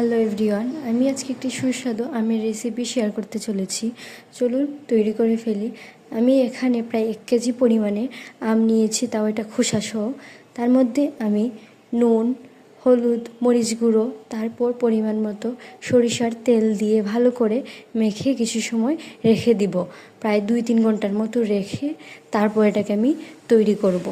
Hello everyone আমি আজকে একটি সুস্বাদু আমের রেসিপি শেয়ার করতে চলেছি। চলুন, তৈরি করে ফেলি। আমি এখানে প্রায় এক কেজি পরিমাণে আম নিয়েছি, তাও এটা খোসাসহ। তার মধ্যে আমি নুন, হলুদ, মরিচ গুঁড়ো, তারপর পরিমাণ মতো সরিষার তেল দিয়ে ভালো করে মেখে কিছু সময় রেখে দিব। প্রায় দুই তিন ঘণ্টার মতো রেখে তারপর এটাকে আমি তৈরি করব।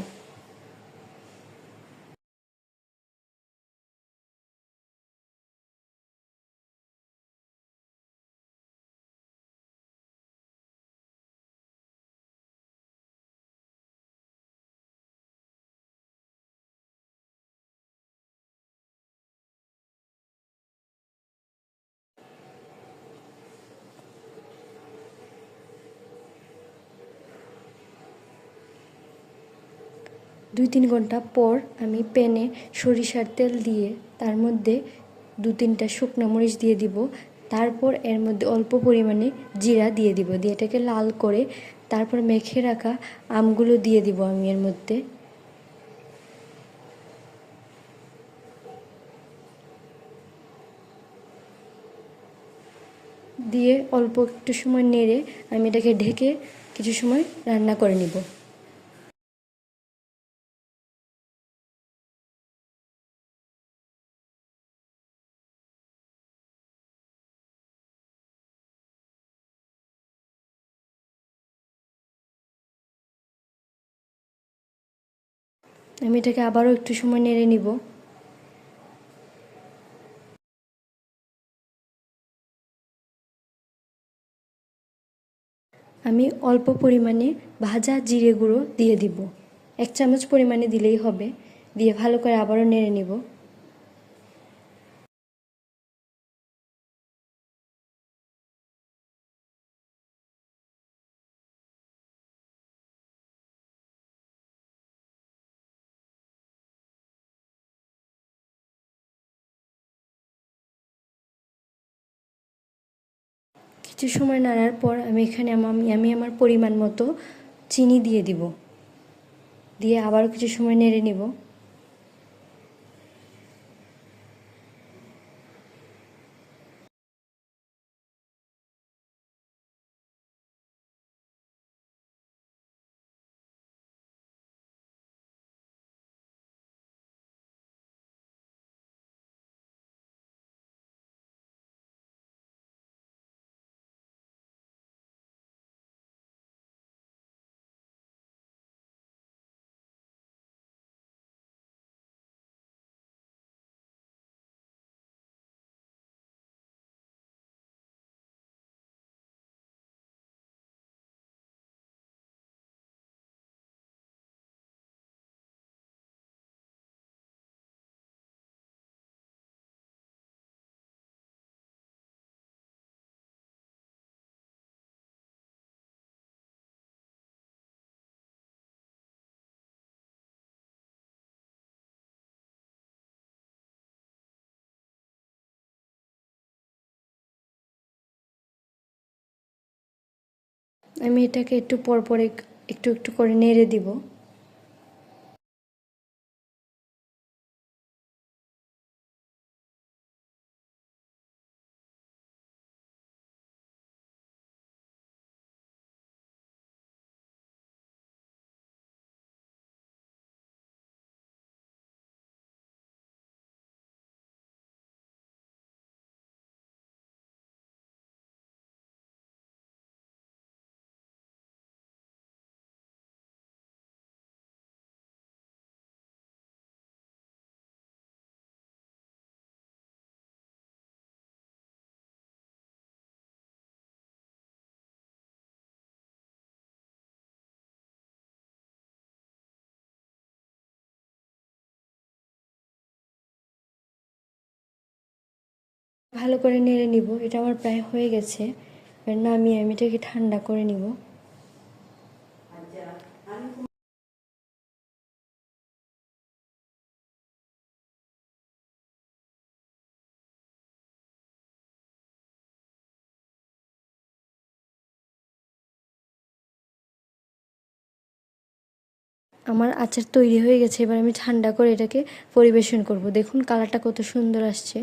দুই তিন ঘণ্টা পর আমি প্যানে সরিষার তেল দিয়ে তার মধ্যে দু তিনটা শুকনো মরিচ দিয়ে দিব। তারপর এর মধ্যে অল্প পরিমাণে জিরা দিয়ে দিব। দিয়ে এটাকে লাল করে তারপর মেখে রাখা আমগুলো দিয়ে দিব আমি এর মধ্যে। দিয়ে অল্প একটু সময় নেড়ে আমি এটাকে ঢেকে কিছু সময় রান্না করে নিব। আমি এটাকে আবারও একটু সময় নেড়ে নিব। আমি অল্প পরিমাণে ভাজা জিরে গুঁড়ো দিয়ে দিব। এক চামচ পরিমাণে দিলেই হবে। দিয়ে ভালো করে আবারও নেড়ে নিব। কিছু সময় নাড়ার পর আমি এখানে আমি আমি আমার পরিমাণ মতো চিনি দিয়ে দিব। দিয়ে আবারও কিছু সময় নেড়ে নিব। আমি এটাকে একটু পরপর পর একটু একটু করে নেড়ে দিব। ভালো করে নেড়ে নিব, এটা আমার প্রায় হয়ে গেছে। এবার নামিয়ে আমি এটাকে ঠান্ডা করে নিব। আমার আচার তৈরি হয়ে গেছে, এবার আমি ঠান্ডা করে এটাকে পরিবেশন করব। দেখুন, কালারটা কত সুন্দর আসছে।